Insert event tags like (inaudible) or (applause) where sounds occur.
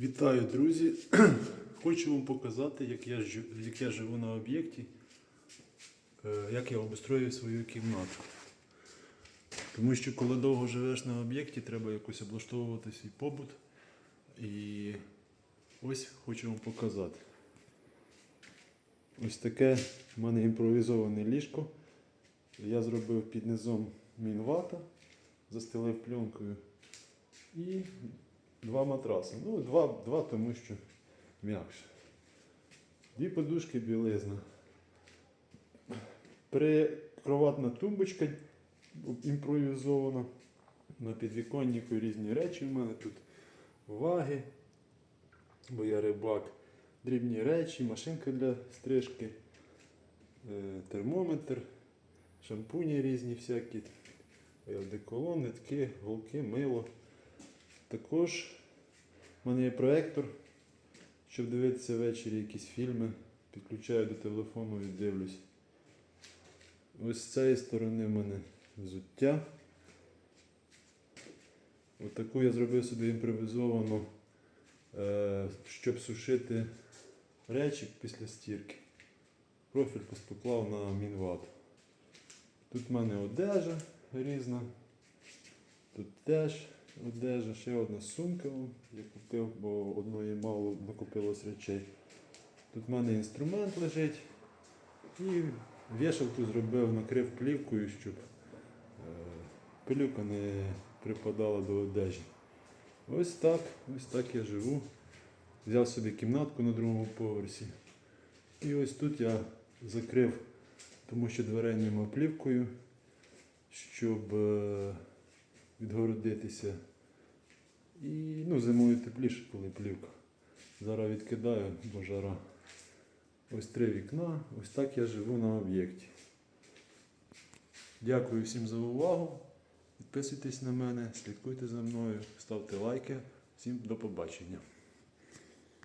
Вітаю, друзі! (clears throat) Хочу вам показати, як я, як я живу на об'єкті, е, як я обустрою свою кімнату. Тому що коли довго живеш на об'єкті, треба якось облаштовувати свій побут. І ось хочу вам показати. Ось таке в мене імпровізоване ліжко. Я зробив під низом мінвата, застелив пленкою і два матраси. Ну, два, два тому що м'якше. Дві подушки білизна. Прикроватна тумбочка імпровізована. На підвіконнику різні речі в мене тут ваги, бо я рибак, дрібні речі, машинка для стрижки, е, термометр, шампуні різні всякі, одеколон, нитки, голки, мило. Також в мене є проектор, щоб дивитися ввечері якісь фільми. Підключаю до телефону і дивлюсь. Ось з цієї сторони в мене взуття. Отаку я зробив собі імпровізовану, е, щоб сушити речі після стірки. Профіль поклав на мінват. Тут в мене одежа різна. Тут теж одежа, ще одна сумка я купив, бо одної мало накопилось речей. Тут в мене інструмент лежить. І вішалку зробив, накрив плівкою, щоб е, пилюка не припадала до одежі. Ось так, ось так я живу. Взяв собі кімнатку на другому поверсі. І ось тут я закрив, тому що дверей нема плівкою, щоб е, відгородитися. І ну, зимою тепліше, коли плівка. Зараз відкидаю, бо жара. Ось три вікна. Ось так я живу на об'єкті. Дякую всім за увагу. Підписуйтесь на мене, слідкуйте за мною, ставте лайки. Всім до побачення.